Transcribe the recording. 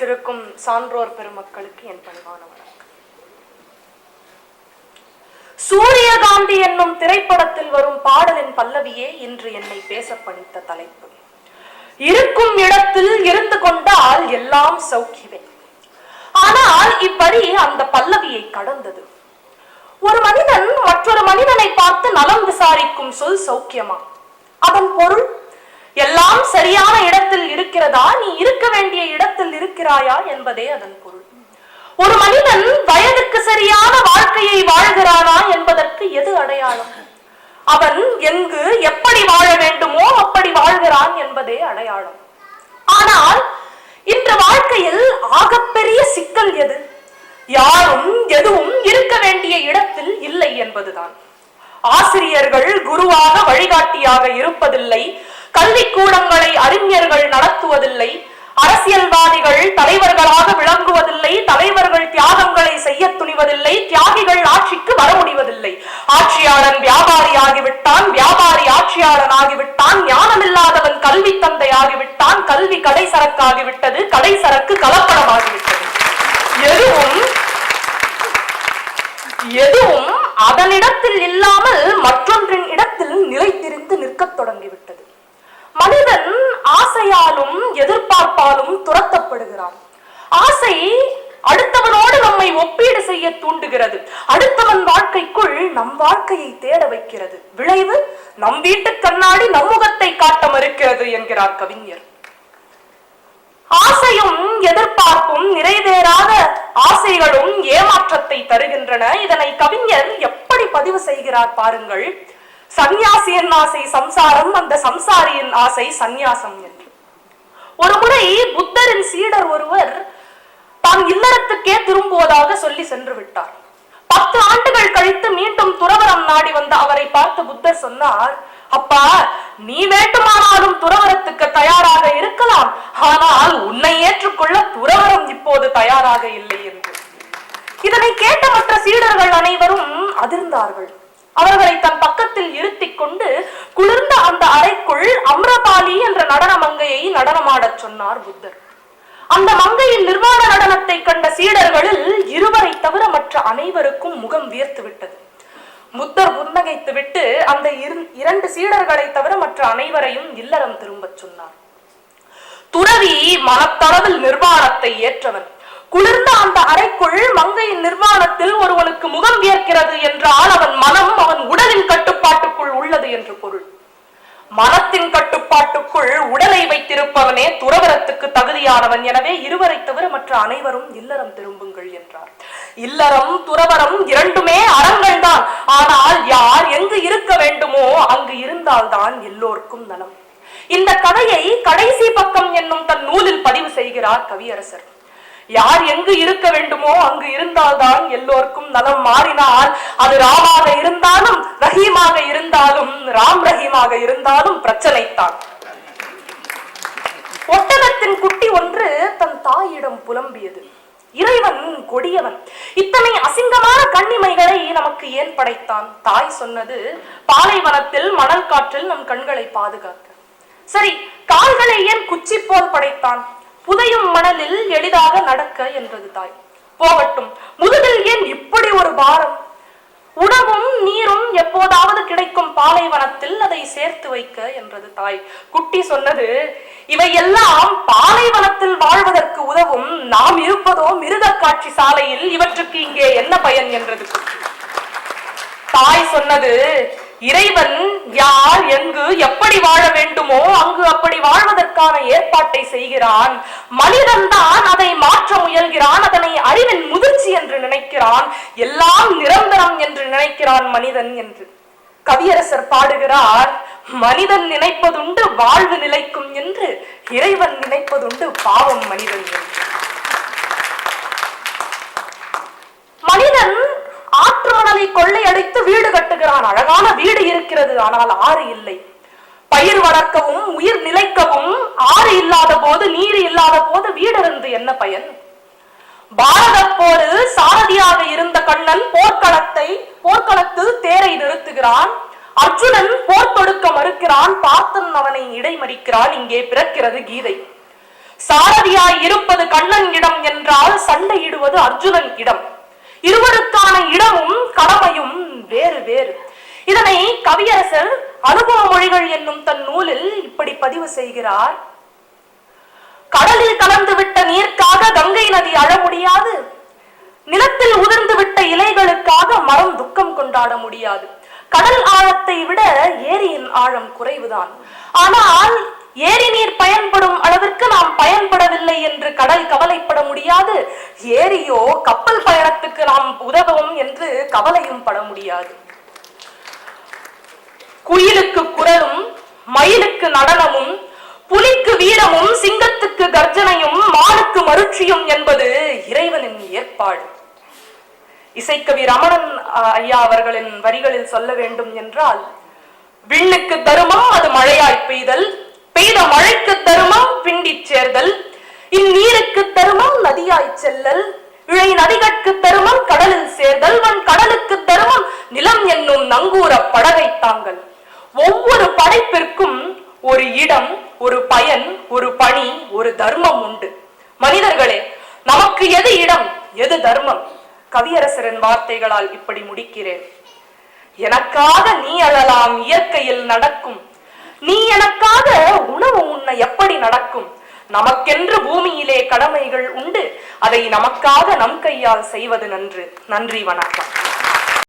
வீற்றிருக்கும் சான்றோர் பெருமக்களுக்கு என் பணிவான வணக்கம். சூரியகாந்தி என்னும் திரைப்படத்தில் வரும் பாடலின் பல்லவியே இன்று என்னை பேச பணித்த தலைப்பு. இருக்கும் இடத்தில் இருந்து கொண்டால் எல்லாம் சௌக்கியமே. ஆனால் இப்படி அந்த பல்லவியை கடந்தது. ஒரு மனிதன் மற்றொரு மனிதனை பார்த்து நலம் விசாரிக்கும் சொல் சௌக்கியமா? அதன் பொருள் எல்லாம் சரியான இடத்தில் இருக்கிறதா? நீ இருக்க வேண்டிய இடத்தில் இருக்கிறாயா என்பதே அதன் பொருள். ஒரு மனிதன் வயதுக்கு சரியான வாழ்க்கையை வாழ்கிறானா என்பதற்கு எது அடையாளம்? அவன் எங்கு எப்படி வாழ வேண்டுமோ அப்படி வாழ்கிறான் என்பதே அடையாளம். ஆனால் இன்று வாழ்க்கையில் ஆகப்பெரிய சிக்கல் எது? யாரும் எதுவும் இருக்க வேண்டிய இடத்தில் இல்லை என்பதுதான். ஆசிரியர்கள் குருவாக வழிகாட்டியாக இருப்பதில்லை கல்விக்கூடங்களை அறிஞர்கள் நடத்துவதில்லை அரசியல்வாதிகள் தலைவர்களாக விளங்குவதில்லை தலைவர்கள் தியாகங்களை செய்ய துணிவதில்லை தியாகிகள் ஆட்சிக்கு வர முடிவதில்லை. ஆட்சியாளன் வியாபாரி ஆகிவிட்டான் வியாபாரி ஆட்சியாளன் ஆகிவிட்டான் ஞானமில்லாதவன் கல்வி தந்தை ஆகிவிட்டான் கல்வி கடை சரக்காகிவிட்டது கடை சரக்கு கலப்படமாகிவிட்டது. எதுவும் எதுவும் அதனிடத்தில் இல்லாமல் மற்றொன்றின் இடத்தில் நிலைத்திருந்து நிற்கத் தொடங்கிவிட்டது. மனிதன் ஆசையாலும் எதிர்பார்ப்பாலும் துரத்தப்படுகிறான். ஆசை அடுத்தவனோடு நம்மை ஒப்பீடு செய்ய தூண்டுகிறது. அடுத்தவன் வாழ்க்கைக்குள் நம் வாழ்க்கையை தேட வைக்கிறது. விளைவு நம் வீட்டு கண்ணாடி நம் முகத்தை காட்ட மறுக்கிறது என்கிறார் கவிஞர். ஆசையும் எதிர்பார்ப்பும் நிறைவேறாத ஆசைகளும் ஏமாற்றத்தை தருகின்றன. இதனை கவிஞர் எப்படி பதிவு செய்கிறார் பாருங்கள். சந்நியாசியின் ஆசை சம்சாரம் அந்த சம்சாரியின் ஆசை சந்நியாசம் என்று. ஒரு முறை புத்தரின் சீடர் ஒருவர் தான் இல்லறத்துக்கே திரும்புவதாக சொல்லி சென்று விட்டார். பத்து ஆண்டுகள் கழித்து மீண்டும் துறவரம் நாடி வந்த அவரை பார்த்து புத்தர் சொன்னார் அப்பா நீ வேண்டுமானாலும் துறவரத்துக்கு தயாராக இருக்கலாம். ஆனால் உன்னை ஏற்றுக்கொள்ள துறவரம் இப்போது தயாராக இல்லை என்று. இதனை கேட்ட மற்ற சீடர்கள் அனைவரும் அதிர்ந்தார்கள். அவர்களை தன் பக்கத்தில் இருத்திக் கொண்டு குளிர்ந்த அந்த அறைக்குள் அம்ரபாலி என்ற நடன மங்கையை நடனமாடச் சொன்னார் புத்தர். அந்த மங்கையின் நிர்வாண நடனத்தை கண்ட சீடர்களில் இருவரை தவிர மற்ற அனைவருக்கும் முகம் வியர்த்து விட்டது புத்தர் புன்னகைத்து விட்டு அந்த இரு- இரண்டு சீடர்களை தவிர மற்ற அனைவரையும் இல்லறம் திரும்பச் சொன்னார். துறவி மனத்தளவில் நிர்வாணத்தை ஏற்றவன். குளிர்ந்த அந்த அறைக்குள் மங்கையின் நிர்வாணத்தில் ஒருவனுக்கு முகம் வியர்க்கிறது என்றால் அவன் மனம் அவன் உடலின் கட்டுப்பாட்டுக்குள் உள்ளது என்று பொருள். மனத்தின் கட்டுப்பாட்டுக்குள் உடலை வைத்திருப்பவனே துறவரத்துக்கு தகுதியானவன். எனவே இருவரை தவிர மற்ற அனைவரும் இல்லறம் திரும்புங்கள் என்றார். இல்லறம் துறவரம் இரண்டுமே அறங்கள் தான் ஆனால் யார் எங்கு இருக்க வேண்டுமோ அங்கு இருந்தால்தான் எல்லோருக்கும் நலம். இந்த கதையை கடைசி பக்கம் என்னும் தன் நூலில் பதிவு செய்கிறார் கவியரசர். யார் எங்கு இருக்க வேண்டுமோ அங்கு இருந்தால்தான் எல்லோருக்கும் நலம் மாறினால். அது ராமாக இருந்தாலும் ரஹீமாக இருந்தாலும் ராம் ரஹீமாக இருந்தாலும் பிரச்சனைத்தான் ஒட்டகத்தின் குட்டி ஒன்று தன் தாயிடம் புலம்பியது. இறைவன் கொடியவன். இத்தனை அசிங்கமான கண்ணிமைகளை நமக்கு ஏன் படைத்தான்? தாய் சொன்னது பாலைவனத்தில் மணல் காற்றில் நம் கண்களை பாதுகாக்க. சரி கால்களை ஏன் குச்சி போல் படைத்தான்? புதையும் மணலில் எளிதாக நடக்க என்றது தாய். போகட்டும் முதுகில் ஏன் இப்படி ஒரு பாரம்? உணவும் நீரும் எப்போதாவது கிடைக்கும் பாலைவனத்தில் அதை சேர்த்து வைக்க என்றது தாய். குட்டி சொன்னது இவையெல்லாம் பாலைவனத்தில் வாழ்வதற்கு உதவும் நாம் இருப்பதோ மிருகக் காட்சி சாலையில் இவற்றுக்கு இங்கே என்ன பயன்? என்றது தாய் சொன்னது இறைவன் யார் எங்கு எப்படி வாழ வேண்டுமோ அங்கு அப்படி வாழ்வதற்கான ஏற்பாட்டை செய்கிறான். மனிதன் தான் அதை மாற்ற முயல்கிறான் அதனை அறிவின் முதிர்ச்சி என்று நினைக்கிறான். எல்லாம் நிரந்தரம் என்று நினைக்கிறான் மனிதன் என்று. கவியரசர் பாடுகிறார் மனிதன் நினைப்பதுண்டு வாழ்வு நிலைக்கும் என்று. இறைவன் நினைப்பதுண்டு பாவம் மனிதன் என்று மனிதன் ஆற்று கொள்ளையடித்து வீடு கட்டுகிறான். அழகான வீடு இருக்கிறது ஆனால் ஆறு இல்லை. பயிர் வளர்க்கவும் உயிர் நிலைக்கவும் ஆறு இல்லாத போது நீர் இல்லாத போது வீடு இருந்து என்ன பயன்? பாரத போரு சாரதியாக இருந்த கண்ணன் போர்க்களத்தை போர்க்களத்தில் தேரை நிறுத்துகிறான். அர்ஜுனன் போர் தொடுக்க மறுக்கிறான். பார்த்தன் அவனை இடைமறிக்கிறான். இங்கே பிறக்கிறது கீதை. சாரதியாய் இருப்பது கண்ணன் இடம் என்றால் சண்டையிடுவது அர்ஜுனன் இடம். இருவருக்கான இடமும் கடமையும் வேறு வேறு. இதனை கவியரசர் அனுபவ மொழிகள் என்னும் தன் நூலில் இப்படி பதிவு செய்கிறார். கடலில் கலந்து விட்ட நீர்க்காக கங்கை நதி அழ முடியாது. நிலத்தில் உதிர்ந்து விட்ட இலைகளுக்காக மரம் துக்கம் கொண்டாட முடியாது. கடல் ஆழத்தை விட ஏரியின் ஆழம் குறைவுதான். ஆனால் ஏரி நீர் பயன்படும் அளவிற்கு நாம் பயன்படவில்லை என்று கடல் கவலைப்பட முடியாது. ஏரியோ கப்பல் பயணத்துக்கு நாம் உதவும் என்று கவலையும் பட முடியாது. குயிலுக்கு குரலும் மயிலுக்கு நடனமும் புலிக்கு வீரமும் சிங்கத்துக்கு கர்ஜனையும் மானுக்கு மருட்சியும் என்பது இறைவனின் ஏற்பாடு. இசைக்கவி ரமணன் அஹ், ஐயா அவர்களின் வரிகளில் சொல்ல வேண்டும் என்றால் விண்ணுக்கு தருமம் அது மழையாய் பெய்தல்? பெய்த மழைக்கு தருமம் பிண்டி சேர்தல். இந்நீருக்கு தருமம் நதியாய் செல்லல். இழை நதிகட்கு தருமம் கடலில் சேர்தல். வன் கடலுக்கு தருமம் நிலம் என்னும் நங்கூர படகை தாங்கள் ஒவ்வொரு படைப்பிற்கும் ஒரு இடம் ஒரு பயன் ஒரு பணி ஒரு தர்மம் உண்டு. மனிதர்களே நமக்கு எது இடம் எது தர்மம்? கவியரசரின் வார்த்தைகளால் இப்படி முடிக்கிறேன். எனக்காக நீ அழலாம் இயற்கையில் நடக்கும் நீ எனக்காக உணவு உண்ண எப்படி நடக்கும்? நமக்கென்று பூமியிலே கடமைகள் உண்டு. அதை நமக்காக நம் கையால் செய்வது நன்று. நன்றி வணக்கம்.